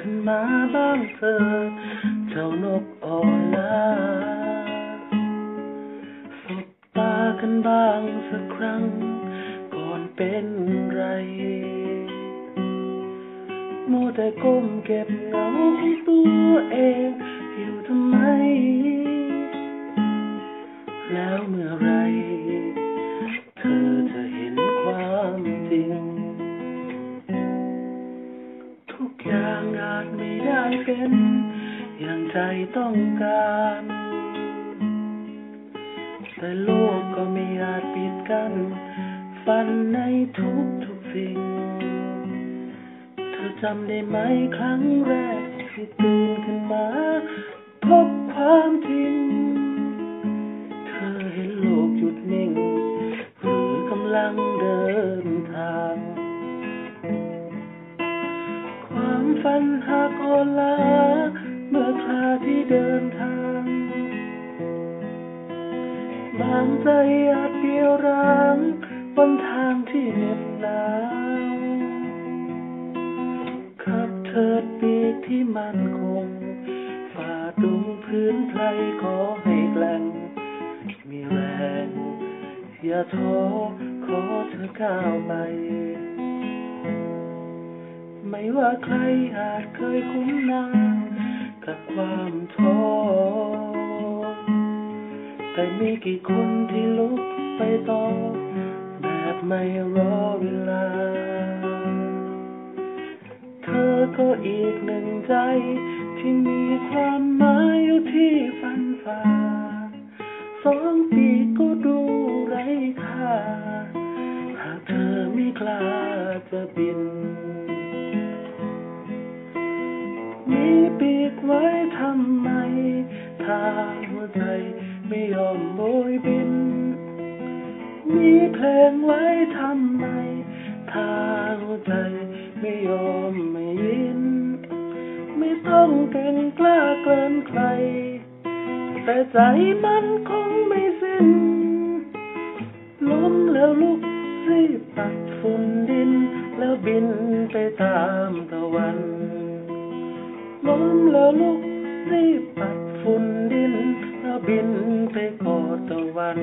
ขึ้นมาบ้างเถิดเจ้านกออลาสบตากันบ้างสักครั้ง ก่อนเป็นไรโมแต่ก้มเก็บเงาของตัวเองอยู่ทำไม แล้วเมื่อไรเธอ เป็นอย่างใจต้องการ แต่โลกก็ไม่อาจปิดกัน้นฝันในทุกทุกสิ่ง เธอจำได้ไหมครั้งแรกที่ตื่นขึ้นมาพบความจริง เธอเห็นโลกหยุดนิ่ง หรือกำลังเดินทาง ความฝันหักโอลา เมื่อคราที่เดินทาง บางใจอาจเดียวร้างบนทางที่เหน็บหนาวขับเถิดปีกที่มั่นคง ฝ่าดงพื้นไพรขอให้แกล้งมีแรง อย่าท้อขอเธอก้าวไป ไม่ว่าใครอาจเคยคุ้นหน้ากับความท้อแต่มีกี่คนที่ลุกไปต่อ แบบไม่รอเวลา เธอก็อีกหนึ่งใจ ที่มีความหมายอยู่ที่ฟันฝ่าสองปีกก็ดูไร้ค่า หากเธอไม่กล้าจะบิน มีปีกไว้ทำไม ถ้าหัวใจไม่ยอมโบยบิน มีเพลงไว้ทำไม ถ้าหัวใจไม่ยอมไม่ยิน ไม่ต้องเก่งกล้าเกินใคร แต่ใจมันคงไม่สิ้น ล้มแล้วลุกรีบปัดฝุ่นดิน แล้วบินไปตามตะวัน แล้วลุกรีบปัดฝุ่นดินแล้วบินไปกอดตะวัน